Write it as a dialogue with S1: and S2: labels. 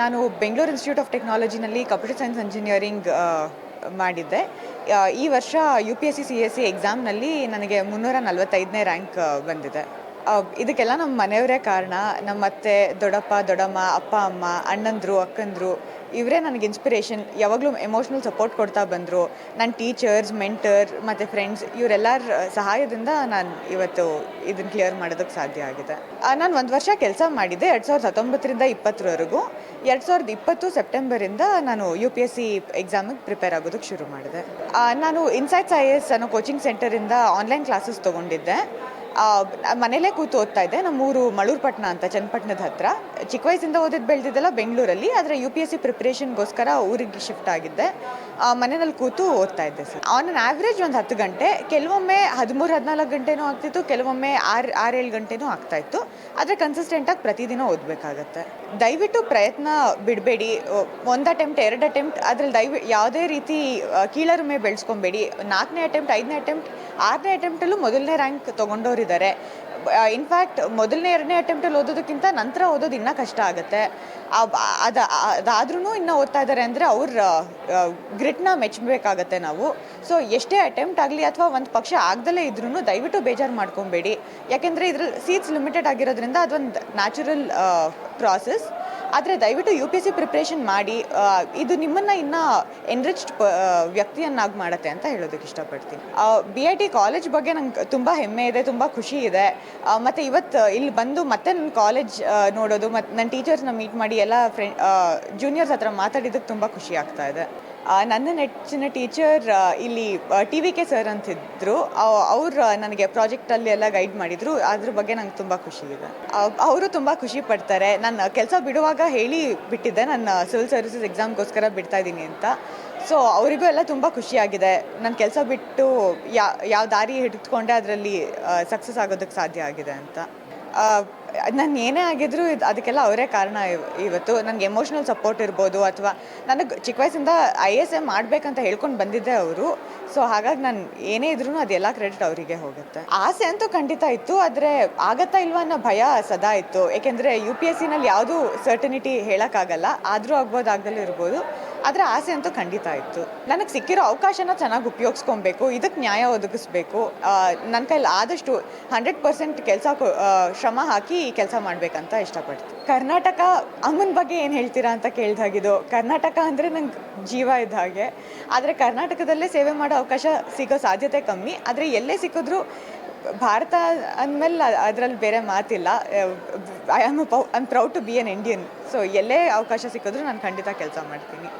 S1: ನಾನು Bengaluru institute of ಟೆಕ್ನಾಲಜಿನಲ್ಲಿ computer science engineering ಮಾಡಿದ್ದೆ. ಈ ವರ್ಷ U P S C C S C ಎಕ್ಸಾಮ್ನಲ್ಲಿ ನನಗೆ ಮುನ್ನೂರ ನಲವತ್ತೈದನೇ ರ್ಯಾಂಕ್ ಬಂದಿದೆ. ಇದಕ್ಕೆಲ್ಲ ನಮ್ಮ ಮನೆಯವರೇ ಕಾರಣ. ನಮ್ಮ ಅತ್ತೆ, ದೊಡ್ಡಪ್ಪ, ದೊಡ್ಡಮ್ಮ, ಅಪ್ಪ, ಅಮ್ಮ, ಅಣ್ಣಂದರು, ಅಕ್ಕಂದರು, ಇವರೇ ನನಗೆ ಇನ್ಸ್ಪಿರೇಷನ್ ಯಾವಾಗಲೂ ಎಮೋಷ್ನಲ್ ಸಪೋರ್ಟ್ ಕೊಡ್ತಾ ಬಂದರು. ನನ್ನ ಟೀಚರ್ಸ್ ಮೆಂಟರ್ ಮತ್ತು ಫ್ರೆಂಡ್ಸ್ ಇವರೆಲ್ಲರ ಸಹಾಯದಿಂದ ನಾನು ಇವತ್ತು ಇದನ್ನು ಕ್ಲಿಯರ್ ಮಾಡೋದಕ್ಕೆ ಸಾಧ್ಯ ಆಗಿದೆ. ನಾನು ಒಂದು ವರ್ಷ ಕೆಲಸ ಮಾಡಿದ್ದೆ, ಎರಡು ಸಾವಿರದ ಹತ್ತೊಂಬತ್ತರಿಂದ ಇಪ್ಪತ್ತರವರೆಗೂ. ಎರಡು ಸಾವಿರದ ಇಪ್ಪತ್ತು ಸೆಪ್ಟೆಂಬರಿಂದ ನಾನು ಯು ಪಿ ಎಸ್ ಸಿ ಎಕ್ಸಾಮಿಗೆ ಪ್ರಿಪೇರ್ ಆಗೋದಕ್ಕೆ ಶುರು ಮಾಡಿದೆ. ನಾನು ಇನ್ಸೈಟ್ಸ್ ಐ ಎಸ್ ಅನ್ನೋ ಕೋಚಿಂಗ್ ಸೆಂಟರಿಂದ ಆನ್ಲೈನ್ ಕ್ಲಾಸಸ್ ತೊಗೊಂಡಿದ್ದೆ. ಮನೇಲೇ ಕೂತು ಓದ್ತಾ ಇದ್ದೆ. ನಮ್ಮೂರು ಮಳೂರ್ಪಟ್ನ ಅಂತ, ಚನ್ನಪಟ್ಟಣದ ಹತ್ರ. ಚಿಕ್ಕ ವಯಸ್ಸಿಂದ ಓದಿದ್ದು ಬೆಳೆದಿದ್ದೆಲ್ಲ ಬೆಂಗಳೂರಲ್ಲಿ, ಆದರೆ ಯು ಪಿ ಎಸ್ ಸಿ ಪ್ರಿಪ್ರೇಷನ್ಗೋಸ್ಕರ ಊರಿಗೆ ಶಿಫ್ಟ್ ಆಗಿದ್ದೆ. ಮನೆಯಲ್ಲಿ ಕೂತು ಓದ್ತಾ ಇದ್ದೆ ಸರ್. ಆನ್ ಅನ್ ಆವ್ರೇಜ್ ಒಂದು ಹತ್ತು ಗಂಟೆ, ಕೆಲವೊಮ್ಮೆ ಹದಿಮೂರು, ಹದಿನಾಲ್ಕು ಗಂಟೆನೂ ಆಗ್ತಿತ್ತು, ಕೆಲವೊಮ್ಮೆ ಆರು, ಆರೇಳು ಗಂಟೆನೂ ಆಗ್ತಾ ಇತ್ತು. ಆದರೆ ಕನ್ಸಿಸ್ಟೆಂಟಾಗಿ ಪ್ರತಿದಿನ ಓದಬೇಕಾಗತ್ತೆ. ದಯವಿಟ್ಟು ಪ್ರಯತ್ನ ಬಿಡಬೇಡಿ. ಒಂದು ಅಟೆಂಪ್ಟ್ ಎರಡು ಅಟೆಂಪ್ಟ್ ಅದ್ರಲ್ಲಿ ದಯವಿ, ಯಾವುದೇ ರೀತಿ ಕೀಳರಿಮೆ ಬೆಳೆಸ್ಕೊಬೇಡಿ. ನಾಲ್ಕನೇ ಅಟೆಂಪ್ಟ್ ಐದನೇ ಅಟೆಂಪ್ಟ್ ಆರನೇ ಅಟೆಂಪ್ಟಲ್ಲೂ ಮೊದಲನೇ ರ್ಯಾಂಕ್ ತೊಗೊಂಡವರಿದ್ದಾರೆ ಇನ್ಫ್ಯಾಕ್ಟ್ ಮೊದಲನೇ, ಎರಡನೇ ಅಟೆಂಪ್ಟಲ್ಲಿ ಓದೋದಕ್ಕಿಂತ ನಂತರ ಓದೋದು ಇನ್ನೂ ಕಷ್ಟ ಆಗುತ್ತೆ. ಅದು ಅದಾದ್ರೂ ಇನ್ನೂ ಓದ್ತಾ ಇದ್ದಾರೆ ಅಂದರೆ ಅವ್ರ ಗ್ರಿಟ್ನ ಮೆಚ್ಚಬೇಕಾಗತ್ತೆ ನಾವು. ಸೊ ಎಷ್ಟೇ ಅಟೆಂಪ್ಟ್ ಆಗಲಿ ಅಥವಾ ಒಂದು ಪಕ್ಷ ಆಗದಲ್ಲೇ ಇದ್ರೂ ದಯವಿಟ್ಟು ಬೇಜಾರು ಮಾಡ್ಕೊಬೇಡಿ. ಯಾಕೆಂದರೆ ಇದ್ರಲ್ಲಿ ಸೀಟ್ಸ್ ಲಿಮಿಟೆಡ್ ಆಗಿರೋದ್ರಿಂದ ಅದೊಂದು ನ್ಯಾಚುರಲ್ ಪ್ರಾಸೆಸ್ ಆದರೆ ದಯವಿಟ್ಟು U P S C preparation ಮಾಡಿ ಇದು ನಿಮ್ಮನ್ನು ಇನ್ನೂ ಎನ್ರಿಚ್ಡ್ ವ್ಯಕ್ತಿಯನ್ನಾಗಿ ಮಾಡುತ್ತೆ ಅಂತ ಹೇಳೋದಕ್ಕೆ ಇಷ್ಟಪಡ್ತೀನಿ. ಬಿ ಐ ಟಿ ಕಾಲೇಜ್ ಬಗ್ಗೆ ನಂಗೆ ತುಂಬ ಹೆಮ್ಮೆ ಇದೆ, ತುಂಬ ಖುಷಿ ಇದೆ. ಮತ್ತು ಇವತ್ತು ಇಲ್ಲಿ ಬಂದು ಮತ್ತೆ ನನ್ನ ಕಾಲೇಜ್ ನೋಡೋದು ಮತ್ತು ನನ್ನ ಟೀಚರ್ಸ್ನ ಮೀಟ್ ಮಾಡಿ, ಎಲ್ಲ ಫ್ರೆಂಡ್ ಜೂನಿಯರ್ಸ್ ಹತ್ರ ಮಾತಾಡಿದ್ದಕ್ಕೆ ತುಂಬ ಖುಷಿ ಆಗ್ತಾ ಇದೆ. ನನ್ನ ನೆಚ್ಚಿನ ಟೀಚರ್ ಇಲ್ಲಿ ಟಿ ವಿ ಕೆ ಸರ್ ಅಂತಿದ್ರು. ಅವರು ನನಗೆ ಪ್ರಾಜೆಕ್ಟಲ್ಲಿ ಎಲ್ಲ ಗೈಡ್ ಮಾಡಿದ್ರು. ಅದ್ರ ಬಗ್ಗೆ ನಂಗೆ ತುಂಬ ಖುಷಿ ಇದೆ. ಅವರು ತುಂಬ ಖುಷಿ ಪಡ್ತಾರೆ. ನಾನು ಕೆಲಸ ಬಿಡುವಾಗ ಹೇಳಿ ಬಿಟ್ಟಿದ್ದೆ. ನನ್ನ ಸಿವಿಲ್ ಸರ್ವಿಸಸ್ ಎಕ್ಸಾಮ್ಗೋಸ್ಕರ ಬಿಡ್ತಾ ಇದ್ದೀನಿ ಅಂತ. ಸೊ ಅವರಿಗೂ ಎಲ್ಲ ತುಂಬ ಖುಷಿಯಾಗಿದೆ ನನ್ನ ಕೆಲಸ ಬಿಟ್ಟು ಯಾವ ಯಾವ ದಾರಿ ಹಿಡಿದುಕೊಂಡೆ ಅದರಲ್ಲಿ ಸಕ್ಸಸ್ ಆಗೋದಕ್ಕೆ ಸಾಧ್ಯ ಆಗಿದೆ ಅಂತ. ನಾನು ಏನೇ ಆಗಿದ್ರು ಇದು ಅದಕ್ಕೆಲ್ಲ ಅವರೇ ಕಾರಣ ಇವ್- ಇವತ್ತು. ನನಗೆ ಎಮೋಷ್ನಲ್ ಸಪೋರ್ಟ್ ಇರ್ಬೋದು ಅಥವಾ ನನಗೆ ಚಿಕ್ಕ ವಯಸ್ಸಿಂದ ಐ ಎಸ್ ಎಂ ಮಾಡಬೇಕಂತ ಹೇಳ್ಕೊಂಡು ಬಂದಿದ್ದೆ ಅವರು. ಸೊ ಹಾಗಾಗಿ ನಾನು ಏನೇ ಇದ್ರೂ ಅದೆಲ್ಲ ಕ್ರೆಡಿಟ್ ಅವರಿಗೆ ಹೋಗುತ್ತೆ. ಆಸೆ ಅಂತೂ ಖಂಡಿತ ಇತ್ತು, ಆದರೆ ಆಗತ್ತಾ ಇಲ್ವಾ ಅನ್ನೋ ಭಯ ಸದಾ ಇತ್ತು. ಏಕೆಂದರೆ ಯು ಪಿ ಎಸ್ ಸಿನಲ್ಲಿ ಯಾವುದೂ ಸರ್ಟನಿಟಿ ಹೇಳೋಕ್ಕಾಗಲ್ಲ. ಆದರೂ ಆಗ್ಬೋದು ಆಗದಲ್ಲೂ ಇರ್ಬೋದು. ಆದರೆ ಆಸೆ ಅಂತೂ ಖಂಡಿತ ಇತ್ತು. ನನಗೆ ಸಿಕ್ಕಿರೋ ಅವಕಾಶನ ಚೆನ್ನಾಗಿ ಉಪಯೋಗಿಸ್ಕೊಬೇಕು ಇದಕ್ಕೆ ನ್ಯಾಯ ಒದಗಿಸ್ಬೇಕು. ನನ್ನ ಕೈಲಿ ಆದಷ್ಟು ಹಂಡ್ರೆಡ್ ಪರ್ಸೆಂಟ್ ಕೆಲಸ ಶ್ರಮ ಹಾಕಿ ಕೆಲಸ ಮಾಡಬೇಕಂತ ಇಷ್ಟಪಡ್ತೀನಿ. ಕರ್ನಾಟಕ ಅಮ್ಮನ ಬಗ್ಗೆ ಏನು ಹೇಳ್ತೀರಾ ಅಂತ ಕೇಳ್ದಾಗಿದ್ದು, ಕರ್ನಾಟಕ ಅಂದರೆ ನಂಗೆ ಜೀವ ಇದ್ದ ಹಾಗೆ. ಆದರೆ ಕರ್ನಾಟಕದಲ್ಲೇ ಸೇವೆ ಮಾಡೋ ಅವಕಾಶ ಸಿಗೋ ಸಾಧ್ಯತೆ ಕಮ್ಮಿ. ಆದರೆ ಎಲ್ಲೇ ಸಿಕ್ಕಿದ್ರು ಭಾರತ ಅಂದಮೇಲೆ ಅದರಲ್ಲಿ ಬೇರೆ ಮಾತಿಲ್ಲ. I am I am proud to be an Indian so ಎಲ್ಲೇ ಅವಕಾಶ ಸಿಕ್ಕಿದ್ರು ನಾನು ಖಂಡಿತ ಕೆಲಸ ಮಾಡ್ತೀನಿ.